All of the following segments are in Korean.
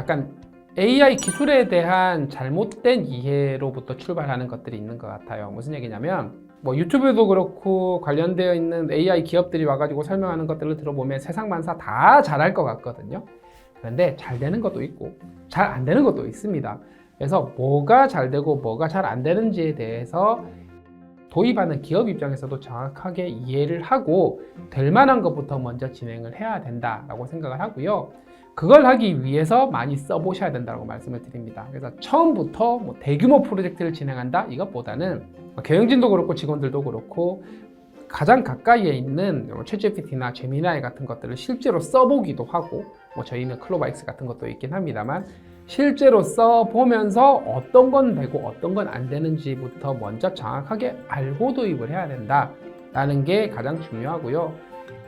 약간 AI 기술에 대한 잘못된 이해로부터 출발하는 것들이 있는 것 같아요. 무슨 얘기냐면 뭐 유튜브도 그렇고 관련되어 있는 AI 기업들이 와가지고 설명하는 것들을 들어보면 세상 만사 다 잘할 것 같거든요. 그런데 잘 되는 것도 있고 잘 안 되는 것도 있습니다. 그래서 뭐가 잘 되고 뭐가 잘 안 되는지에 대해서 도입하는 기업 입장에서도 정확하게 이해를 하고 될 만한 것부터 먼저 진행을 해야 된다라고 생각을 하고요. 그걸 하기 위해서 많이 써보셔야 된다고 말씀을 드립니다. 그래서 처음부터 뭐 대규모 프로젝트를 진행한다 이것보다는 경영진도 그렇고 직원들도 그렇고 가장 가까이에 있는 챗GPT나 제미나이 같은 것들을 실제로 써보기도 하고 뭐 저희는 클로바이스 같은 것도 있긴 합니다만 실제로 써보면서 어떤 건 되고 어떤 건 안 되는지부터 먼저 정확하게 알고 도입을 해야 된다라는 게 가장 중요하고요.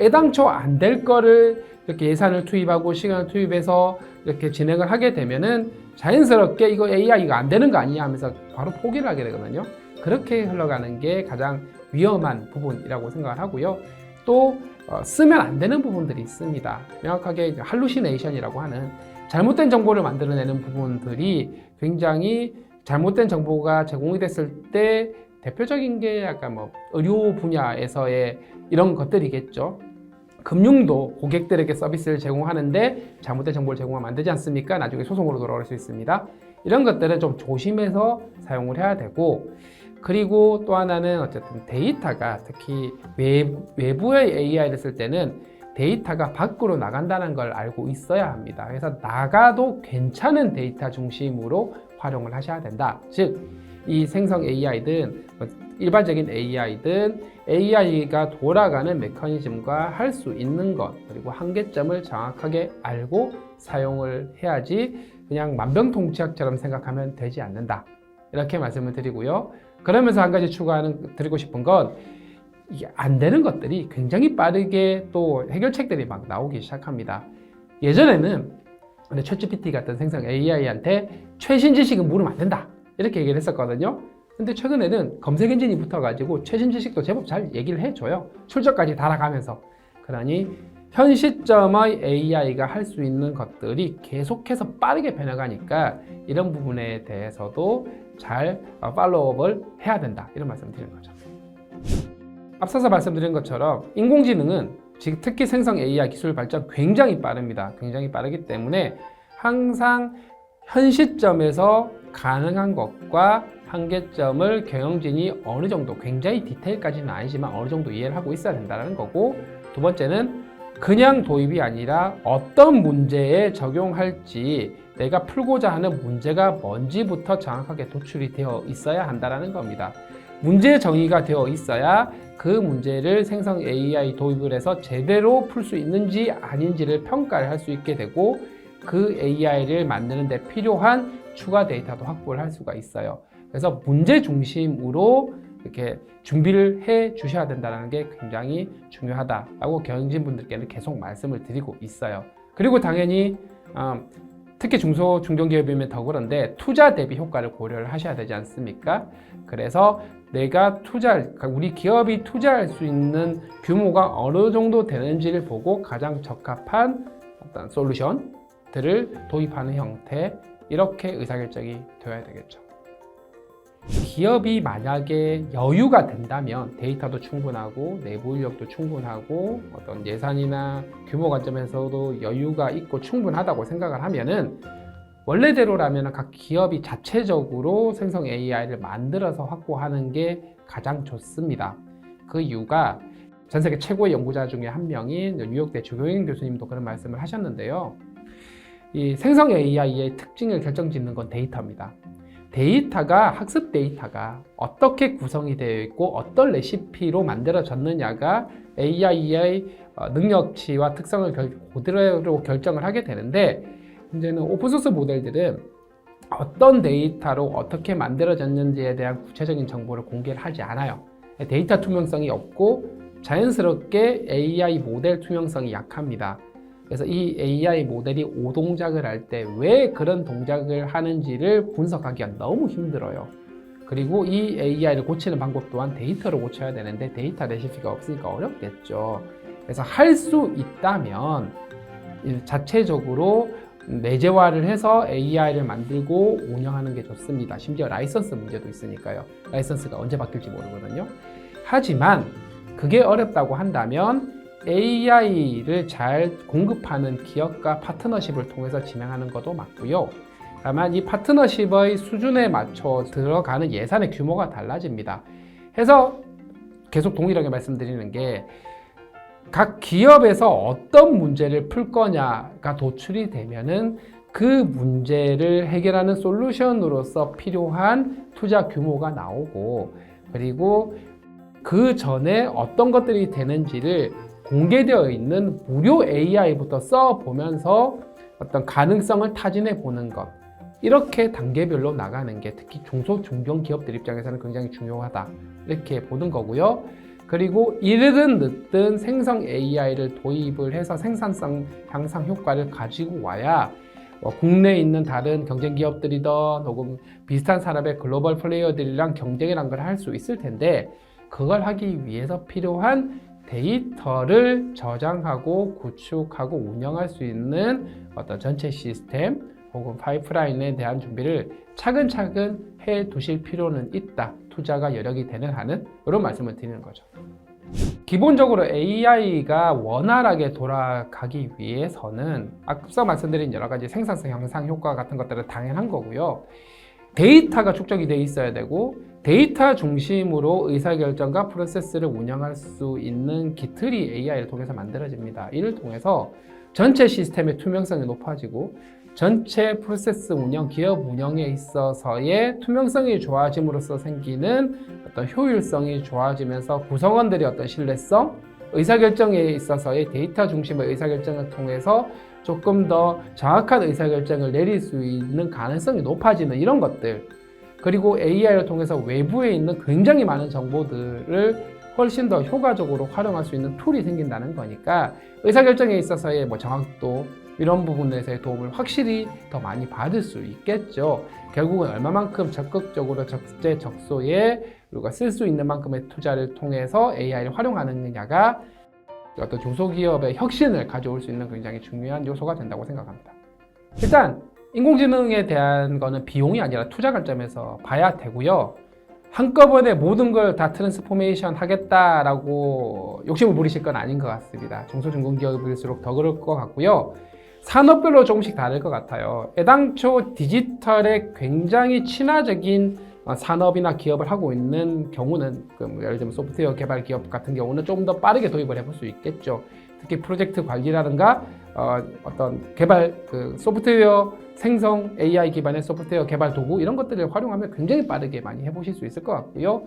애당초 안 될 거를 이렇게 예산을 투입하고 시간을 투입해서 이렇게 진행을 하게 되면은 자연스럽게 이거 AI 이거 안 되는 거 아니야 하면서 바로 포기를 하게 되거든요. 그렇게 흘러가는 게 가장 위험한 부분이라고 생각을 하고요. 또 어, 쓰면 안 되는 부분들이 있습니다. 명확하게 할루시네이션이라고 하는 잘못된 정보를 만들어내는 부분들이 굉장히 잘못된 정보가 제공이 됐을 때 대표적인 게 약간 뭐 의료 분야에서의 이런 것들이겠죠. 금융도 고객들에게 서비스를 제공하는데 잘못된 정보를 제공하면 안 되지 않습니까? 나중에 소송으로 돌아올 수 있습니다. 이런 것들은 좀 조심해서 사용을 해야 되고 그리고 또 하나는 어쨌든 데이터가 특히 외부, 의 AI를 쓸 때는 데이터가 밖으로 나간다는 걸 알고 있어야 합니다. 그래서 나가도 괜찮은 데이터 중심으로 활용을 하셔야 된다. 즉, 이 생성 AI든 일반적인 AI든 AI가 돌아가는 메커니즘과 할 수 있는 것 그리고 한계점을 정확하게 알고 사용을 해야지 그냥 만병통치약처럼 생각하면 되지 않는다. 이렇게 말씀을 드리고요. 그러면서 한 가지 추가하는 드리고 싶은 건 이게 안 되는 것들이 굉장히 빠르게 또 해결책들이 막 나오기 시작합니다. 예전에는 근데 챗GPT 같은 생성 AI한테 최신 지식은 물으면 안 된다. 이렇게 얘기를 했었거든요. 근데 최근에는 검색 엔진이 붙어가지고 최신 지식도 제법 잘 얘기를 해줘요. 출처까지 달아가면서. 그러니 현 시점의 AI가 할 수 있는 것들이 계속해서 빠르게 변해가니까 이런 부분에 대해서도 잘 팔로우업을 해야 된다. 이런 말씀을 드리는 거죠. 앞서서 말씀드린 것처럼 인공지능은 특히 생성 AI 기술 발전 굉장히 빠릅니다. 굉장히 빠르기 때문에 항상 현 시점에서 가능한 것과 한계점을 경영진이 어느 정도 굉장히 디테일까지는 아니지만 어느 정도 이해를 하고 있어야 된다는 거고 두 번째는 그냥 도입이 아니라 어떤 문제에 적용할지 내가 풀고자 하는 문제가 뭔지부터 정확하게 도출이 되어 있어야 한다는 겁니다. 문제 정의가 되어 있어야 그 문제를 생성 AI 도입을 해서 제대로 풀 수 있는지 아닌지를 평가를 할 수 있게 되고 그 AI를 만드는 데 필요한 추가 데이터도 확보를 할 수가 있어요. 그래서 문제 중심으로 이렇게 준비를 해 주셔야 된다는 게 굉장히 중요하다라고 경영진 분들께는 계속 말씀을 드리고 있어요. 그리고 당연히 어, 특히 중소 중견기업이면 더 그런데 투자 대비 효과를 고려를 하셔야 되지 않습니까? 그래서 내가 투자, 그러니까 우리 기업이 투자할 수 있는 규모가 어느 정도 되는지를 보고 가장 적합한 어떤 솔루션들을 도입하는 형태 이렇게 의사결정이 되어야 되겠죠. 기업이 만약에 여유가 된다면 데이터도 충분하고 내부 인력도 충분하고 어떤 예산이나 규모 관점에서도 여유가 있고 충분하다고 생각을 하면은 원래대로라면 각 기업이 자체적으로 생성 AI를 만들어서 확보하는 게 가장 좋습니다. 그 이유가 전 세계 최고의 연구자 중에 한 명인 뉴욕대 주교인 교수님도 그런 말씀을 하셨는데요. 이 생성 AI의 특징을 결정짓는 건 데이터입니다. 데이터가 학습 데이터가 어떻게 구성이 되어 있고 어떤 레시피로 만들어졌느냐가 AI의 어, 능력치와 특성을 그대로 결정을 하게 되는데 문제는 오픈소스 모델들은 어떤 데이터로 어떻게 만들어졌는지에 대한 구체적인 정보를 공개를 하지 않아요. 데이터 투명성이 없고 자연스럽게 AI 모델 투명성이 약합니다. 그래서 이 AI 모델이 오동작을 할 때 왜 그런 동작을 하는지를 분석하기가 너무 힘들어요. 그리고 이 AI를 고치는 방법 또한 데이터로 고쳐야 되는데 데이터 레시피가 없으니까 어렵겠죠. 그래서 할 수 있다면 자체적으로 내재화를 해서 AI를 만들고 운영하는 게 좋습니다. 심지어 라이선스 문제도 있으니까요. 라이선스가 언제 바뀔지 모르거든요. 하지만 그게 어렵다고 한다면 AI를 잘 공급하는 기업과 파트너십을 통해서 진행하는 것도 맞고요. 다만 이 파트너십의 수준에 맞춰 들어가는 예산의 규모가 달라집니다. 해서 계속 동일하게 말씀드리는 게 각 기업에서 어떤 문제를 풀 거냐가 도출이 되면은 그 문제를 해결하는 솔루션으로서 필요한 투자 규모가 나오고 그리고 그 전에 어떤 것들이 되는지를 공개되어 있는 무료 AI부터 써 보면서 어떤 가능성을 타진해 보는 것 이렇게 단계별로 나가는 게 특히 중소 중견 기업들 입장에서는 굉장히 중요하다 이렇게 보는 거고요. 그리고 이르든 늦든 생성 AI를 도입을 해서 생산성 향상 효과를 가지고 와야 뭐 국내에 있는 다른 경쟁 기업들이든 혹은 비슷한 산업의 글로벌 플레이어들이랑 경쟁이란 걸 할 수 있을 텐데 그걸 하기 위해서 필요한 데이터를 저장하고 구축하고 운영할 수 있는 어떤 전체 시스템 혹은 파이프라인에 대한 준비를 차근차근 해 두실 필요는 있다. 투자가 여력이 되는 한은 이런 말씀을 드리는 거죠. 기본적으로 AI가 원활하게 돌아가기 위해서는 앞서 말씀드린 여러 가지 생산성 향상 효과 같은 것들은 당연한 거고요. 데이터가 축적이 돼 있어야 되고 데이터 중심으로 의사결정과 프로세스를 운영할 수 있는 기틀이 AI를 통해서 만들어집니다. 이를 통해서 전체 시스템의 투명성이 높아지고 전체 프로세스 운영, 기업 운영에 있어서의 투명성이 좋아짐으로써 생기는 어떤 효율성이 좋아지면서 구성원들의 어떤 신뢰성, 의사결정에 있어서의 데이터 중심의 의사결정을 통해서 조금 더 정확한 의사결정을 내릴 수 있는 가능성이 높아지는 이런 것들 그리고 AI를 통해서 외부에 있는 굉장히 많은 정보들을 훨씬 더 효과적으로 활용할 수 있는 툴이 생긴다는 거니까 의사결정에 있어서의 뭐 정확도 이런 부분에서의 도움을 확실히 더 많이 받을 수 있겠죠. 결국은 얼마만큼 적극적으로 적재적소에 우리가 쓸 수 있는 만큼의 투자를 통해서 AI를 활용하느냐가 어떤 중소기업의 혁신을 가져올 수 있는 굉장히 중요한 요소가 된다고 생각합니다. 일단 인공지능에 대한 거는 비용이 아니라 투자 관점에서 봐야 되고요. 한꺼번에 모든 걸 다 트랜스포메이션 하겠다라고 욕심을 부리실 건 아닌 것 같습니다. 중소중견기업일수록 더 그럴 것 같고요. 산업별로 조금씩 다를 것 같아요. 애당초 디지털에 굉장히 친화적인 어, 산업이나 기업을 하고 있는 경우는 그뭐 예를 들면 소프트웨어 개발 기업 같은 경우는 좀 더 빠르게 도입을 해볼 수 있겠죠. 특히 프로젝트 관리라든가 어, 어떤 개발 그 소프트웨어 생성 AI 기반의 소프트웨어 개발 도구 이런 것들을 활용하면 굉장히 빠르게 많이 해보실 수 있을 것 같고요.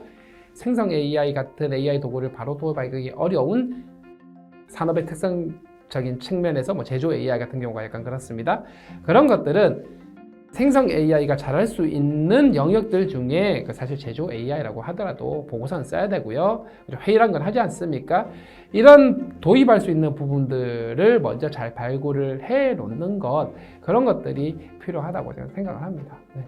생성 AI 같은 AI 도구를 바로 도입하기 어려운 산업의 특성적인 측면에서 뭐 제조 AI 같은 경우가 약간 그렇습니다. 그런 것들은 생성 AI가 잘할 수 있는 영역들 중에 그 사실 제조 AI라고 하더라도 보고서는 써야 되고요. 회의란 건 하지 않습니까? 이런 도입할 수 있는 부분들을 먼저 잘 발굴을 해 놓는 것 그런 것들이 필요하다고 저는 생각을 합니다. 네.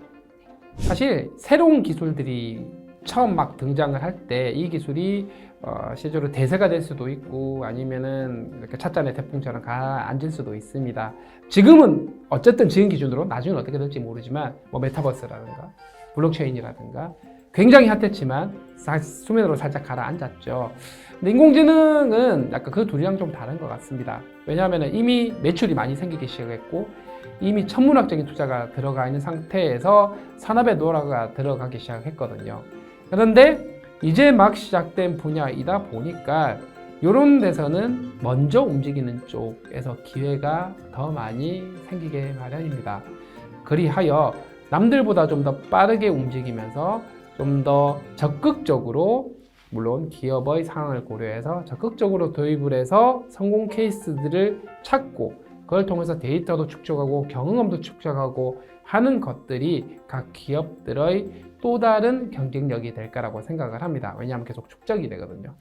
사실 새로운 기술들이 처음 막 등장을 할 때 이 기술이 어, 실제로 대세가 될 수도 있고 아니면은 이렇게 찻잔에 태풍처럼 가앉을 수도 있습니다. 지금은 어쨌든 지금 기준으로 나중에 어떻게 될지 모르지만 뭐 메타버스라든가 블록체인이라든가 굉장히 핫했지만 사- 수면으로 살짝 가라앉았죠. 근데 인공지능은 약간 그 둘이랑 좀 다른 것 같습니다. 왜냐하면 이미 매출이 많이 생기기 시작했고 이미 천문학적인 투자가 들어가 있는 상태에서 산업의 노화가 들어가기 시작했거든요. 그런데 이제 막 시작된 분야이다 보니까 이런 데서는 먼저 움직이는 쪽에서 기회가 더 많이 생기게 마련입니다. 그리하여 남들보다 좀 더 빠르게 움직이면서 좀 더 적극적으로 물론 기업의 상황을 고려해서 적극적으로 도입을 해서 성공 케이스들을 찾고 그걸 통해서 데이터도 축적하고 경험도 축적하고 하는 것들이 각 기업들의 또 다른 경쟁력이 될 거라고 생각을 합니다. 왜냐하면 계속 축적이 되거든요.